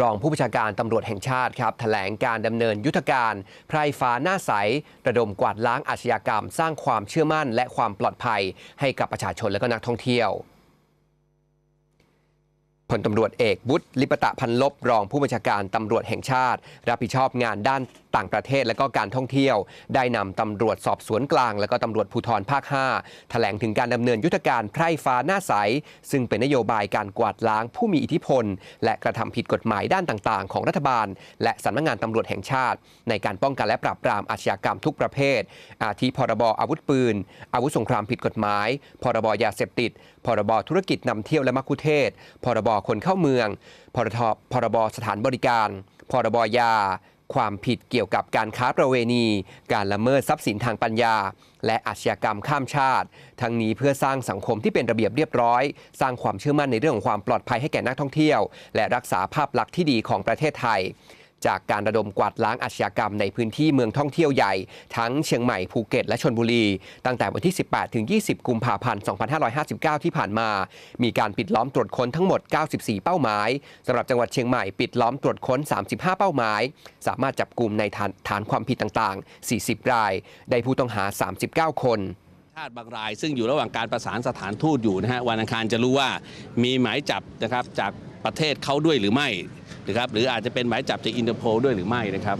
รองผู้บัญชาการตำรวจแห่งชาติครับแถลงการดำเนินยุทธการไพรฟ้าหน้าใส ระดมกวาดล้างอาชญากรรม สร้างความเชื่อมั่น และความปลอดภัย ให้กับประชาชนและก็นักท่องเที่ยวพลตำรวจเอกบุตรลิปตะพันลบรองผู้บัญชาการตำรวจแห่งชาติ รับผิดชอบงานด้าน ต่างประเทศและก็การท่องเที่ยว ได้นำตำรวจสอบสวนกลาง และก็ตำรวจภูธรภาค 5 แถลงถึงการดำเนินยุทธการไพร่ฟ้าหน้าใส ซึ่งเป็นนโยบายการกวาดล้างผู้มีอิทธิพล และกระทำผิดกฎหมายด้านต่างๆ ของรัฐบาล และสำนักงานตำรวจแห่งชาติ ในการป้องกันและปราบปรามอาชญากรรมทุกประเภท อาทิพรบอาวุธปืน อาวุธสงครามผิดกฎหมาย พรบยาเสพติด พรบธุรกิจนำเที่ยวและมักคุเทศ พรบคนเข้าเมือง พรทพรบสถานบริการ พรบยา ความผิดเกี่ยวกับการค้าประเวณี การละเมิดทรัพย์สินทางปัญญา และอาชญากรรมข้ามชาติ ทั้งนี้เพื่อสร้างสังคมที่เป็นระเบียบเรียบร้อย สร้างความเชื่อมั่นในเรื่องของความปลอดภัยให้แก่นักท่องเที่ยว และรักษาภาพลักษณ์ที่ดีของประเทศไทย จากการระดมกวาดล้างอาชญากรรมในพื้นที่เมืองท่องเที่ยวใหญ่ ทั้งเชียงใหม่ภูเก็ตและชนบุรี ตั้งแต่วันที่ 18 ถึง 20 กุมภาพันธ์ 2559 ที่ผ่านมา มีการปิดล้อมตรวจค้นทั้งหมด 94 เป้าหมายสำหรับจังหวัดเชียงใหม่ปิดล้อมตรวจค้น 35 เป้าหมาย สามารถจับกลุ่มในฐานฐานความผิดต่างๆ 40 ราย ได้ผู้ต้องหา 39 คนชาติบางรายซึ่งอยู่ระหว่างการประสานสถานทูตอยู่นะฮะวันอังคารจะรู้ว่ามีหมายจับนะครับจากประเทศเขาด้วยหรือไม่ นะครับหรืออาจจะเป็นหมายจับจากอินเตอร์โพลด้วยหรือไม่นะครับ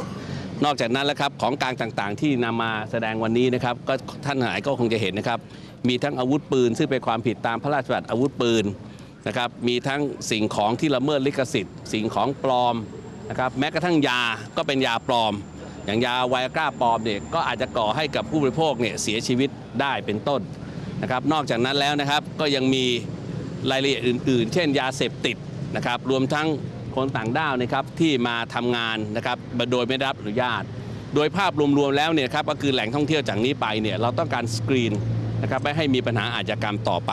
นอกจากนั้นแล้วครับของกลางต่างๆ ที่นำมาแสดงวันนี้นะครับก็ท่านหายก็คงจะเห็นนะครับ มีทั้งอาวุธปืน ซึ่งเป็นความผิดตามพระราชบัญญัติอาวุธปืนนะครับมีทั้งสิ่งของที่ละเมิดลิขสิทธิ์ สิ่งของปลอมนะครับแม้กระทั่งยาก็เป็นยาปลอม อย่างยาไวอากร้าปลอมเนี่ยก็อาจจะก่อให้กับผู้บริโภคเนี่ยเสียชีวิตได้เป็นต้นนะครับนอกจากนั้นแล้วนะครับก็ยังมีรายละเอียดอื่น ๆ เช่น ยาเสพติดนะครับรวมทั้ง คนต่างด้าวนะครับที่มาทำงานนะครับโดยไม่ได้รับอนุญาต โดยภาพรวมๆแล้วเนี่ยครับก็คือแหล่งท่องเที่ยวจากนี้ไปเนี่ยเราต้องการสกรีนนะครับไม่ให้มีปัญหาอาชญากรรมต่อไป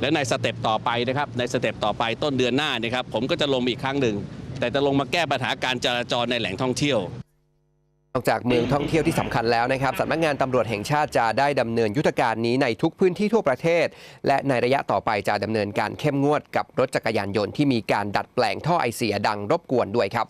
และในสเต็ปต่อไปนะครับในสเต็ปต่อไปต้นเดือนหน้านะครับผมก็จะลงอีกครั้งหนึ่งแต่จะลงมาแก้ปัญหาการจราจรในแหล่งท่องเที่ยว นอกจากเมืองท่องเที่ยวที่สำคัญแล้วนะครับสำนักงานตำรวจแห่งชาติจะได้ดำเนินยุทธการนี้ในทุกพื้นที่ทั่วประเทศ และในระยะต่อไปจะดำเนินการเข้มงวดกับรถจักรยานยนต์ที่มีการดัดแปลงท่อไอเสียดังรบกวนด้วยครับ